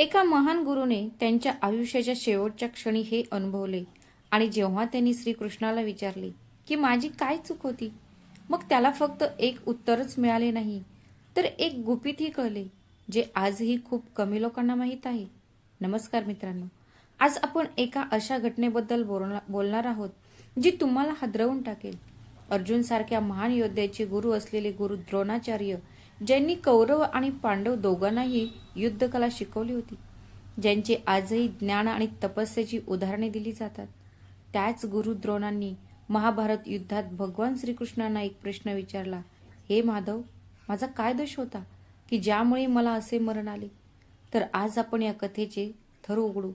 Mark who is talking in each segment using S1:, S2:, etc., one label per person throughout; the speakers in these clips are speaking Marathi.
S1: एका महान गुरुने त्यांच्या आयुष्याच्या शेवटच्या क्षणी हे अनुभवले आणि जेव्हा त्यांनी श्रीकृष्णाला विचारले की माझी काय चूक होती? मग त्याला फक्त एक उत्तरच मिळाले नाही. तर एक गुपितही कळले जे आजही खूप कमी लोकांना माहीत आहे. नमस्कार मित्रांनो आज आपण एका अशा घटनेबद्दल बोलणार आहोत जी तुम्हाला हादरवून टाकेल. अर्जुनसारख्या महान योद्ध्याचे गुरु असलेले गुरु द्रोणाचार्य ज्यांनी कौरव आणि पांडव दोघांनाही युद्धकला शिकवली होती ज्यांचे आजही ज्ञान आणि तपस्याची उदाहरणे दिली जातात. त्याच गुरुद्रोणांनी महाभारत युद्धात भगवान श्रीकृष्णांना एक प्रश्न विचारला हे माधव माझा काय दोष होता की ज्यामुळे मला असे मरण आले? तर आज आपण या कथेचे थर उघडू.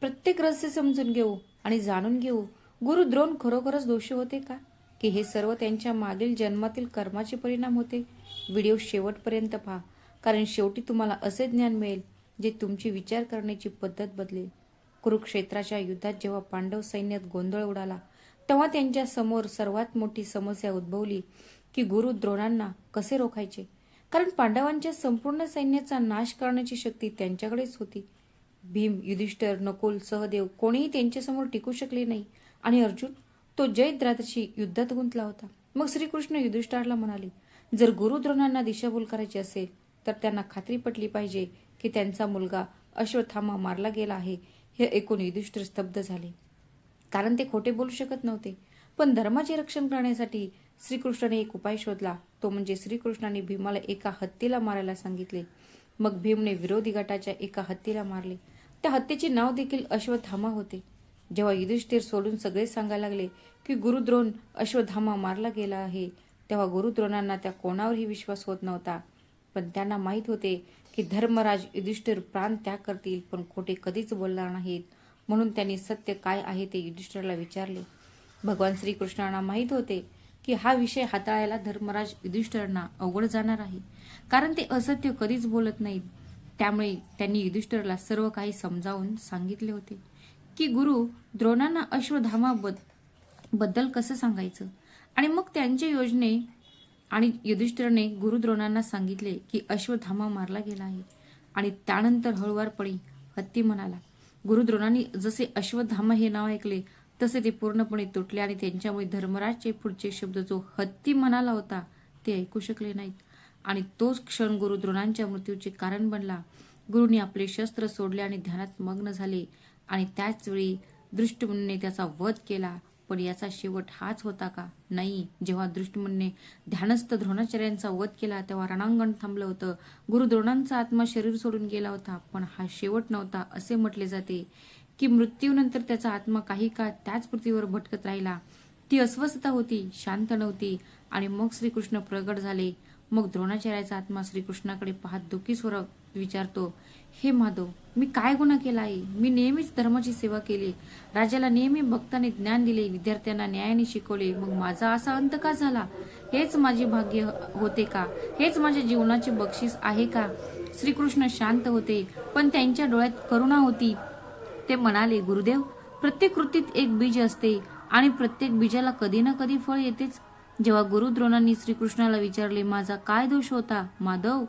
S1: प्रत्येक रहस्य समजून घेऊ आणि जाणून घेऊ. गुरुद्रोण खरोखरच दोषी होते का? की हे सर्व त्यांच्या मागील जन्मातील कर्माचे परिणाम होते. व्हिडिओ शेवटपर्यंत पहा. कारण शेवटी तुम्हाला असे ज्ञान मिळेल जे तुमची विचार करण्याची पद्धत बदलेल. कुरुक्षेत्राच्या युद्धात जेव्हा पांडव सैन्यात गोंधळ उडाला तेव्हा त्यांच्यासमोर सर्वात मोठी समस्या उद्भवली की गुरु द्रोणांना कसे रोखायचे? कारण पांडवांच्या संपूर्ण सैन्याचा नाश करण्याची शक्ती त्यांच्याकडेच होती. भीम युधिष्ठर नकुल सहदेव कोणीही त्यांच्यासमोर टिकू शकले नाही. आणि अर्जुन तो जयद्रातशी युद्धात गुंतला होता. मग श्रीकृष्ण युधिष्ठारला म्हणाले जर गुरु द्रोणांना दिशाभूल करायची असेल तर त्यांना खात्री पटली पाहिजे की त्यांचा मुलगा अश्वत्थामा मारला गेला आहे. हे ऐकून युधिष्ठिर स्तब्ध झाले. कारण ते खोटे बोलू शकत नव्हते. पण धर्माचे रक्षण करण्यासाठी श्रीकृष्णाने एक उपाय शोधला. तो म्हणजे श्रीकृष्णाने भीमाला एका हत्तीला मारायला सांगितले. मग भीमने विरोधी गटाच्या एका हत्तीला मारले. त्या हत्तीचे नाव देखील अश्वत्थामा होते. जेव्हा युधिष्ठिर सोडून सगळे सांगायला लागले की गुरुद्रोण अश्वधामा मारला गेला आहे तेव्हा गुरुद्रोणांना त्या कोणावरही विश्वास होत नव्हता. पण त्यांना माहीत होते की धर्मराज युधिष्ठिर प्राण त्याग करतील पण खोटे कधीच बोलणार नाहीत. म्हणून त्यांनी सत्य काय आहे ते युधिष्ठिरला विचारले. भगवान श्रीकृष्णांना माहीत होते की हा विषय हाताळायला धर्मराज युधिष्ठिरांना अवघड जाणार आहे. कारण ते असत्य कधीच बोलत नाहीत. त्यामुळे त्यांनी युधिष्ठिरला सर्व काही समजावून सांगितले होते. की गुरु द्रोणांना अश्वधामाबदबद्दल कसं सांगायचं? आणि मग त्यांच्या योजने आणि युधिष्ठिरने गुरु द्रोणांना सांगितले की अश्वधामा मारला गेला आहे. आणि त्यानंतर हळुवारपणे हत्ती म्हणाला गुरु द्रोणांनी जसे अश्वधामा हे नाव ऐकले तसे ते पूर्णपणे तुटले आणि त्यांच्यामुळे धर्मराजचे पुढचे शब्द जो हत्ती म्हणाला होता ते ऐकू शकले नाहीत. आणि तोच क्षण गुरु द्रोणांच्या मृत्यूचे कारण बनला. गुरुनी आपले शस्त्र सोडले आणि ध्यानात मग्न झाले. आणि त्याचवेळी दृष्टमुनने त्याचा वध केला. पण याचा शेवट हाच होता का? नाही. जेव्हा दृष्टमुनीने ध्यानस्थ द्रोणाचार्यांचा वध केला तेव्हा रणांगण थांबलं होतं. गुरु द्रोणांचा आत्मा शरीर सोडून गेला होता. पण हा शेवट नव्हता असे म्हटले जाते की मृत्यूनंतर त्याचा आत्मा काही काळ त्याच पृथ्वीवर भटकत राहिला. ती अस्वस्थता होती शांत नव्हती आणि मग श्रीकृष्ण प्रगट झाले. मग द्रोणाचार्याचा आत्मा श्रीकृष्णाकडे पाहत दुःखी स्वर विचारतो हे माधव मी काय गुन्हा केला आहे? मी नेहमीच धर्माची सेवा केली. राजाला नेहमी भक्ताने ज्ञान दिले विद्यार्थ्यांना न्यायाने शिकवले. मग माझा असा अंत का झाला. हेच माझे भाग्य होते का? हेच माझ्या जीवनाचे बक्षीस आहे का श्रीकृष्ण शांत होते. पण त्यांच्या डोळ्यात करुणा होती. ते म्हणाले गुरुदेव प्रत्येक कृतीत एक बीज असते आणि प्रत्येक बीजाला कधी ना कधी फळ येतेच. जेव्हा गुरु द्रोणांनी श्रीकृष्णाला विचारले माझा काय दोष होता? माधव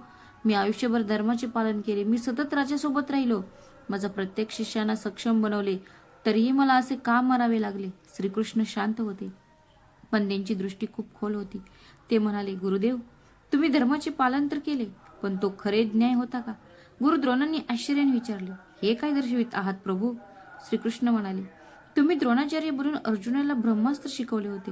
S1: मी आयुष्यभर धर्माचे पालन केले मी सतत राजासोबत राहिलो. माझा प्रत्येक शिष्यांना सक्षम बनवले तरीही मला असे का मरावे लागले? श्रीकृष्ण शांत होते. पण त्यांची दृष्टी खूप खोल होती. ते म्हणाले गुरुदेव तुम्ही धर्माचे पालन तर केले पण तो खरे न्याय होता का? गुरु द्रोणांनी आश्चर्याने विचारले हे काय दर्शवित आहात प्रभू? श्रीकृष्ण म्हणाले तुम्ही द्रोणाचार्य बनून अर्जुनाला ब्रह्मास्त्र शिकवले होते.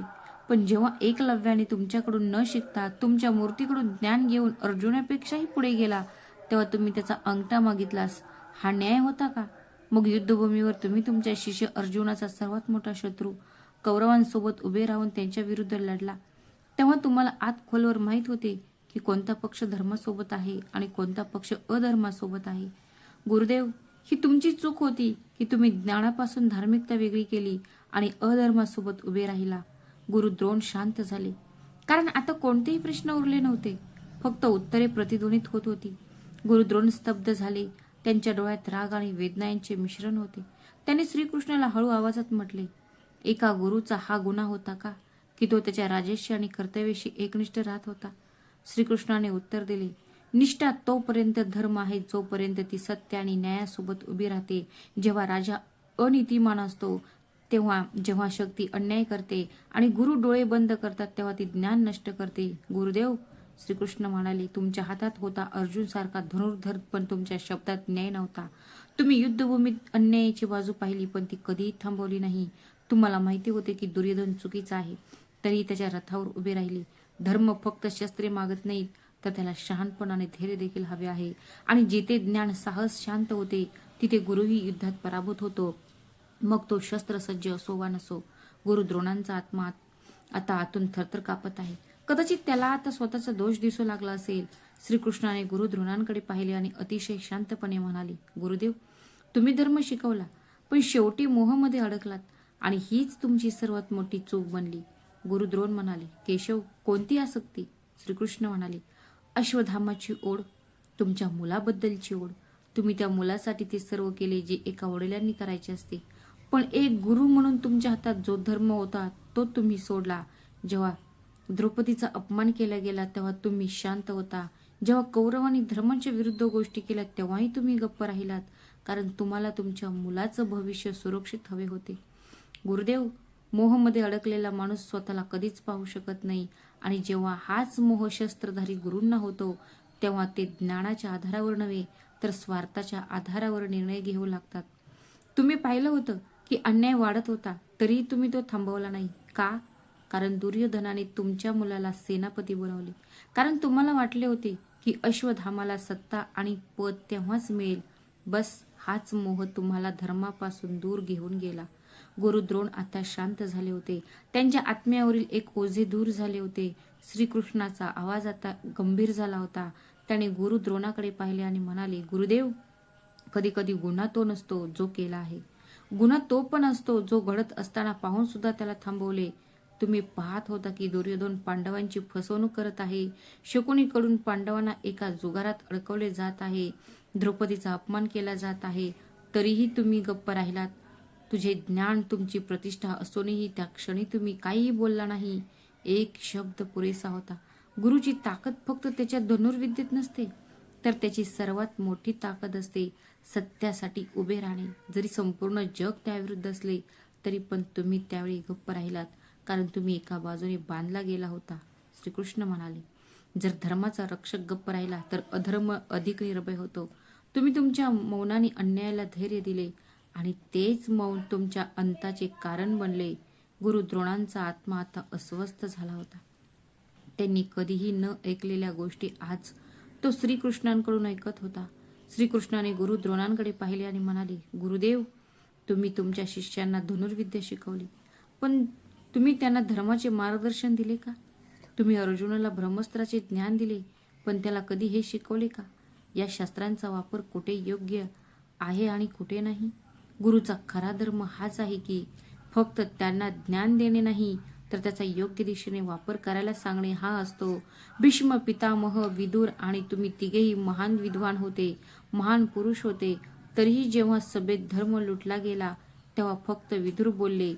S1: पण जेव्हा एकलव्याने तुमच्याकडून न शिकता तुमच्या मूर्तीकडून ज्ञान घेऊन अर्जुनापेक्षाही पुढे गेला तेव्हा तुम्ही त्याचा अंगठा मागितलास. हा न्याय होता का? मग युद्धभूमीवर तुम्ही तुमच्या शिष्य अर्जुनाचा सर्वात मोठा शत्रू कौरवांसोबत उभे राहून त्यांच्या विरुद्ध लढला. तेव्हा तुम्हाला आत खोलवर माहीत होते की कोणता पक्ष धर्मासोबत आहे आणि कोणता पक्ष अधर्मासोबत आहे. गुरुदेव ही तुमची चूक होती की तुम्ही ज्ञानापासून धार्मिकता वेगळी केली आणि अधर्मासोबत उभे राहिला. गुरुद्रोण शांत झाले. कारण आता कोणतेही प्रश्न उरले नव्हते. फक्त उत्तरे प्रतिध्वनित होत होती. गुरुद्रोण स्तब्ध झाले. त्यांच्या डोळ्यात राग आणि वेदना यांचे मिश्रण होते. त्यांनी श्रीकृष्णाला हळू आवाजात म्हटले एका गुरुचा हा गुन्हा होता का? की तो त्याच्या राजेशी आणि कर्तव्याशी एकनिष्ठ राहत होता? श्रीकृष्णाने उत्तर दिले निष्ठा तोपर्यंत धर्म आहे जोपर्यंत ती सत्य आणि न्यायासोबत उभी राहते. जेव्हा राजा अनितिमान असतो तेव्हा जेव्हा शक्ती अन्याय करते आणि गुरु डोळे बंद करतात तेव्हा ती ज्ञान नष्ट करते. गुरुदेव श्रीकृष्ण म्हणाले तुमच्या हातात होता अर्जुन सारखा धनुर्धर पण तुमच्या शब्दात न्याय नव्हता. तुम्ही युद्धभूमीत अन्यायाची बाजू पाहिली पण ती कधीही थांबवली नाही. तुम्हाला माहिती होते की दुर्योधन चुकीचा आहे. तरी त्याच्या रथावर उभे राहिले. धर्म फक्त शस्त्रे मागत नाहीत तर त्याला शहाणपण आणि धैर्य देखील हवे आहे. आणि जिथे ज्ञान साहस शांत होते तिथे गुरुही युद्धात पराभूत होतो. मग तो शस्त्रसज्ज असो वा नसो गुरु द्रोणांचा आत्मा आता आतून थरथर कापत आहे. कदाचित त्याला आता स्वतःचा दोष दिसू लागला असेल. श्रीकृष्णाने गुरु द्रोणांकडे पाहिले आणि अतिशय शांतपणे म्हणाले गुरुदेव तुम्ही धर्म शिकवला पण शेवटी मोहमध्ये अडकलात आणि हीच तुमची सर्वात मोठी चूक बनली. गुरुद्रोण म्हणाले केशव कोणती आसक्ती? श्रीकृष्ण म्हणाले अश्वधामाची ओढ तुमच्या मुलाबद्दलची ओढ. तुम्ही त्या मुलासाठी ते सर्व केले जे एका वडिलांनी करायचे असते. पण एक गुरु म्हणून तुमच्या हातात जो धर्म होता तो तुम्ही सोडला. जेव्हा द्रौपदीचा अपमान केला गेला तेव्हा तुम्ही शांत होता. जेव्हा कौरवांनी धर्मांच्या विरुद्ध गोष्टी केल्या तेव्हाही तुम्ही गप्प राहिलात. कारण तुम्हाला तुमच्या मुलाचं भविष्य सुरक्षित हवे होते. गुरुदेव मोहमध्ये अडकलेला माणूस स्वतःला कधीच पाहू शकत नाही. आणि जेव्हा हाच मोह शस्त्रधारी गुरूंना होतो तेव्हा ते ज्ञानाच्या आधारावर नव्हे तर स्वार्थाच्या आधारावर निर्णय घेऊ लागतात. तुम्ही पाहिलं होतं की अन्याय वाढत होता तरीही तुम्ही तो थांबवला नाही. का? कारण दुर्योधनाने तुमच्या मुलाला सेनापती बनवले कारण तुम्हाला वाटले होते की अश्वधामाला सत्ता आणि पद तेव्हाच मिळेल. बस हाच मोह तुम्हाला धर्मापासून दूर घेऊन गेला. गुरुद्रोण आता शांत झाले होते. त्यांच्या आत्म्यावरील एक ओझे दूर झाले होते. श्रीकृष्णाचा आवाज आता गंभीर झाला होता. त्याने गुरुद्रोणाकडे पाहिले आणि म्हणाले गुरुदेव कधी कधी गुन्हा तो नसतो जो केला आहे. गुन्हा तो पण असतो जो घडत असताना पाहून सुद्धा त्याला थांबवले. तुम्ही पाहत होता की दुर्योधन पांडवांची फसवणूक करत आहे. शकुनीकडून पांडवांना एका जुगारात अडकवले जात आहे. द्रौपदीचा अपमान केला जात आहे. तरीही तुम्ही गप्प राहिलात. तुझे ज्ञान तुमची प्रतिष्ठा असूनही त्या क्षणी तुम्ही काहीही बोलला नाही. एक शब्द पुरेसा होता. गुरुची ताकद फक्त त्याच्या धनुर्विद्येत नसते. तर त्याची सर्वात मोठी ताकद असते सत्यासाठी उभे राहणे. जरी संपूर्ण जग त्याविरुद्ध असले तरी पण तुम्ही त्यावेळी गप्प राहिलात कारण तुम्ही एका बाजूने बांधला गेला होता. श्रीकृष्ण म्हणाले जर धर्माचा रक्षक गप्प राहिला तर अधर्म अधिक निर्भय होतो. तुम्ही तुमच्या मौनाने अन्यायाला धैर्य दिले आणि तेच मौन तुमच्या अंताचे कारण बनले. गुरु द्रोणांचा आत्मा आता अस्वस्थ झाला होता. त्यांनी कधीही न ऐकलेल्या गोष्टी आज तो श्रीकृष्णांकडून ऐकत होता. श्रीकृष्णाने गुरु द्रोणांकडे पाहिले आणि म्हणाले गुरुदेव तुम्ही तुमच्या शिष्यांना धनुर्विद्या शिकवली. पण तुम्ही त्यांना धर्माचे मार्गदर्शन दिले का? तुम्ही अर्जुनाला ब्रह्मस्त्राचे ज्ञान दिले पण त्याला कधी हे शिकवले का? या शास्त्रांचा वापर कुठे योग्य आहे आणि कुठे नाही? गुरुचा खरा धर्म हाच आहे की फक्त त्यांना ज्ञान देणे नाही तर त्याचा योग्य दिशेने वापर करायला सांगणे हा असतो. भीष्म पितामह विदुर आणि तुम्ही तिघेही महान विद्वान होते महान पुरुष होते. तरीही जेव्हा सभेत धर्म लुटला गेला तेव्हा फक्त विदुर बोलले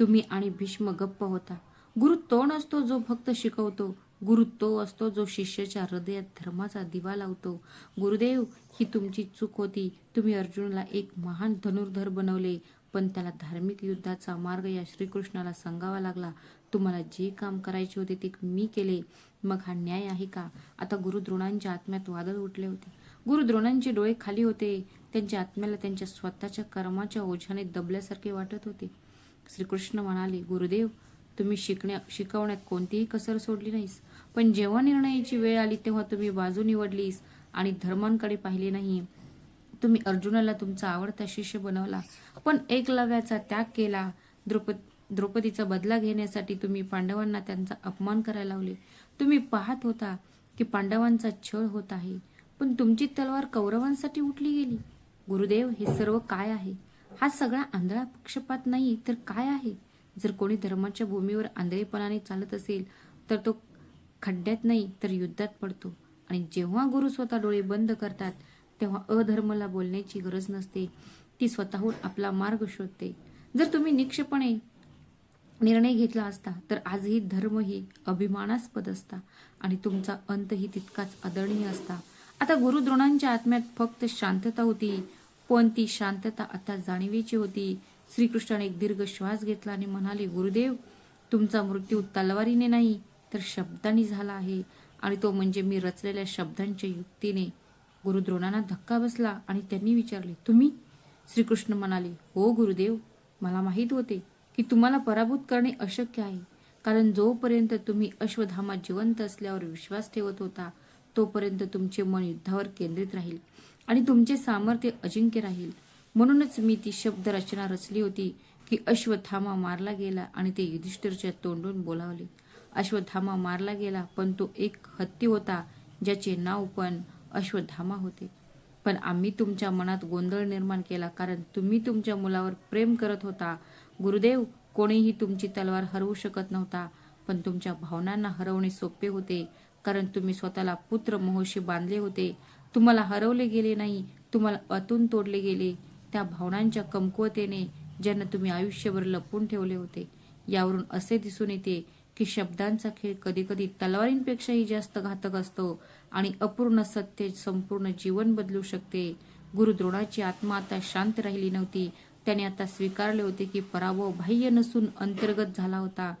S1: तुम्ही आणि भीष्म गप्प होता. गुरु तो नसतो जो फक्त शिकवतो. गुरु तो असतो जो शिष्याच्या हृदयात धर्माचा दिवा लावतो. गुरुदेव ही तुमची चूक होती. तुम्ही अर्जुनला एक महान धनुर्धर बनवले पण त्याला धार्मिक युद्धाचा मार्ग या श्रीकृष्णाला सांगावा लागला. तुम्हाला जे काम करायचे होते ते मी केले. मग हा न्याय आहे का? आता गुरुद्रोणांच्या आत्म्यात वादळ उठले होते. गुरुद्रोणांचे डोळे खाली होते. त्यांच्या आत्म्याला त्यांच्या स्वतःच्या कर्माच्या ओझ्याने दबल्यासारखे वाटत होते. श्रीकृष्ण म्हणाले गुरुदेव तुम्ही शिकण्या शिकवण्यात कोणतीही कसर सोडली नाहीस. पण जेव्हा निर्णयाची वेळ आली तेव्हा तुम्ही बाजू निवडलीस आणि धर्मांकडे पाहिले नाही. तुम्ही अर्जुनाला तुमचा आवडता शिष्य बनवला. पण एकलव्याचा त्याग केला. द्रुपद द्रौपदीचा बदला घेण्यासाठी तुम्ही पांडवांना त्यांचा अपमान करायला लावले. तुम्ही पाहत होता की पांडवांचा छळ होत आहे पण तुमची तलवार कौरवांसाठी उठली गेली. गुरुदेव हे सर्व काय आहे? हा सगळा आंधळा पक्षपात नाही तर काय आहे? जर कोणी धर्माच्या भूमीवर आंधळेपणाने चालत असेल तर तो खड्ड्यात नाही तर युद्धात पडतो. आणि जेव्हा गुरु स्वतः डोळे बंद करतात तेव्हा अधर्मला बोलण्याची गरज नसते. ती स्वतःहून आपला मार्ग शोधते. जर तुम्ही निक्षपणे निर्णय घेतला असता तर आजही धर्म ही अभिमानास्पद असता आणि तुमचा अंतही तितकाच आदरणीय असता. आता गुरुद्रोणांच्या आत्म्यात फक्त शांतता होती पण ती शांतता आता जाणीवेची होती. श्रीकृष्णाने एक दीर्घ श्वास घेतला आणि म्हणाले गुरुदेव तुमचा मृत्यू तलवारीने नाही तर शब्दांनी झाला आहे. आणि तो म्हणजे मी रचलेल्या शब्दांच्या युक्तीने गुरुद्रोणांना धक्का बसला आणि त्यांनी विचारले तुम्ही? श्रीकृष्ण म्हणाले हो गुरुदेव मला माहीत होते. की तुम्हाला पराभूत करणे अशक्य आहे. कारण जोपर्यंत तुम्ही अश्वधामात जिवंत असल्यावर विश्वास ठेवत होता तोपर्यंत तुमचे मन युद्धावर केंद्रित राहील आणि तुमचे सामर्थ्य अजिंक्य राहील. म्हणूनच मी ती शब्द रचना रचली होती की अश्वथामा मारला गेला आणि ते युधिष्ठिरच्या तोंडून बोलावले. अश्वथामा मारला गेला पण तो एक हत्ती होता ज्याचे नाव पण अश्वधामा होते. पण आम्ही तुमच्या मनात गोंधळ निर्माण केला कारण तुम्ही तुमच्या मुलावर प्रेम करत होता गुरुदेव कोणीही तुमची तलवार हरवू शकत नव्हता पण तुमच्या भावनांना हरवणे सोपे होते. कारण तुम्ही स्वतःला पुत्र मोहोशी बांधले होते. तुम्हाला हरवले गेले नाही तुम्हाला अतून तोडले गेले. त्या भावनांच्या कमकुवतेने ज्यांना तुम्ही आयुष्यभर लपून ठेवले होते यावरून असे दिसून येते की शब्दांचा खेळ कधीकधी तलवारींपेक्षाही जास्त घातक असतो आणि अपूर्ण सत्य संपूर्ण जीवन बदलू शकते. गुरुद्रोणाची आत्मा आता शांत राहिली नव्हती त्याने आता स्वीकारले होते की पराभव बाह्य नसून अंतर्गत झाला होता.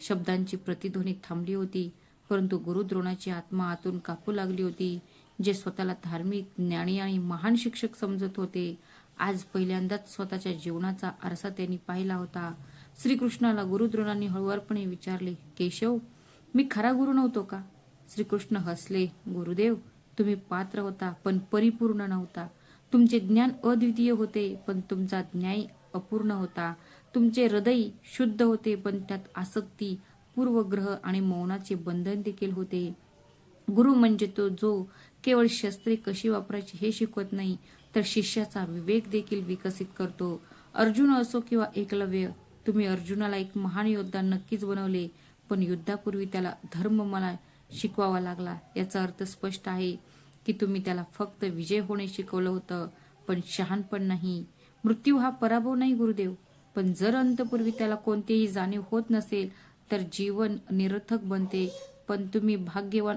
S1: शब्दांची प्रतिध्वनी थांबली होती परंतु गुरुद्रोणाची आत्मा आतून कापू लागली होती जे स्वतःला धार्मिक ज्ञानी आणि महान शिक्षक समजत होते. आज पहिल्यांदाच स्वतःच्या जीवनाचा आरसा त्यांनी पाहिला होता. श्रीकृष्णाला गुरुद्रोणांनी हळूवारपणे विचारले केशव मी खरा गुरु नव्हतो का? श्रीकृष्ण हसले गुरुदेव तुम्ही पात्र होता पण परिपूर्ण नव्हता. तुमचे ज्ञान अद्वितीय होते पण तुमचा न्याय अपूर्ण होता. तुमचे हृदय शुद्ध होते पण त्यात आसक्ती पूर्वग्रह आणि मौनाचे बंधन देखील होते. गुरु म्हणजे तो जो केवळ शस्त्रे कशी वापरायची हे शिकवत नाही तर शिष्याचा विवेक देखील विकसित करतो. अर्जुन असो किंवा एकलव्य तुम्ही अर्जुनाला एक महान योद्धा नक्कीच बनवले पण युद्धापूर्वी त्याला धर्म मला शिकवावा लागला याचा अर्थ स्पष्ट आहे. की तुम्ही त्याला फक्त विजय होणे शिकवलं होतं पण शहाणपण नाही. मृत्यू हा पराभव नाही गुरुदेव. पण जर अंतपूर्वी त्याला कोणतीही जाणीव होत नसेल तर जीवन निरर्थक बनते. पण तुम्ही भाग्यवान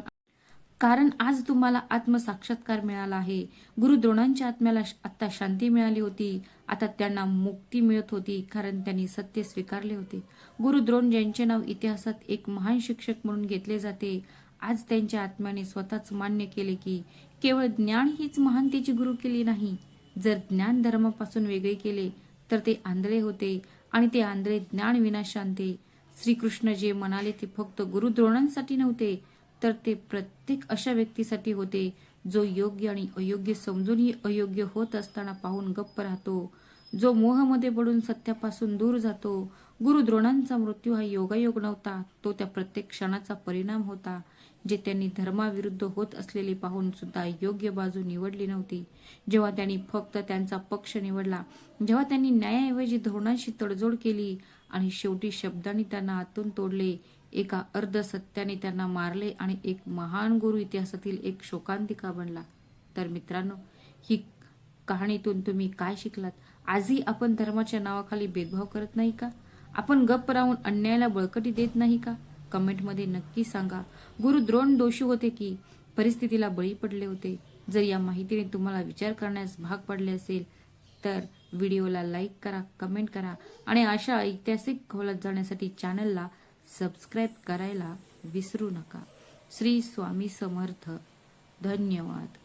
S1: कारण आज तुम्हाला आत्मसाक्षात्कार मिळाला आहे. गुरु द्रोणांच्या आत्म्याला आता शांती मिळाली होती. आता त्यांना मुक्ती मिळत होती कारण त्यांनी सत्य स्वीकारले होते. गुरु द्रोण ज्यांचे नाव इतिहासात एक महान शिक्षक म्हणून घेतले जाते आज त्यांच्या आत्म्याने स्वतःच मान्य केले की केवळ ज्ञान हीच महानतेची गुरु केली नाही. जर ज्ञान धर्मापासून वेगळे केले तर ते आंधळे होते आणि ते आंधळे ज्ञान विनाशांते श्रीकृष्ण जे म्हणाले ते फक्त गुरुद्रोणांसाठी नव्हते तर ते प्रत्येक अशा व्यक्तीसाठी होते जो योग्य आणि अयोग्य समजूनही अयोग्य होत असताना पाहून गप्प राहतो. जो मोहमध्ये पडून सत्यापासून दूर जातो गुरुद्रोणांचा मृत्यू हा योगायोग नव्हता तो त्या प्रत्येक क्षणाचा परिणाम होता. जे त्यांनी धर्माविरुद्ध होत असलेले पाहून सुद्धा योग्य बाजू निवडली नव्हती. जेव्हा त्यांनी फक्त त्यांचा पक्ष निवडला जेव्हा त्यांनी न्यायाऐवजी धोरणांशी तडजोड केली आणि शेवटी शब्दांनी त्यांना आतून तोडले एका अर्ध सत्याने त्यांना मारले आणि एक महान गुरु इतिहासातील एक शोकांतिका बनला. तर मित्रांनो ही कहाणीतून तुम्ही काय शिकलात? आजही आपण धर्माच्या नावाखाली भेदभाव करत नाही का? आपण गप्प राहून अन्यायाला बळकटी देत नाही का? कमेंटमध्ये नक्की सांगा. गुरु द्रोण दोषी होते की परिस्थितीला बळी पडले होते. जर या माहितीने तुम्हाला विचार करण्यास भाग पडले असेल तर व्हिडिओला लाईक करा कमेंट करा आणि अशा ऐतिहासिक खोलात जाण्यासाठी चॅनलला सबस्क्राईब करायला विसरू नका. श्री स्वामी समर्थ. धन्यवाद.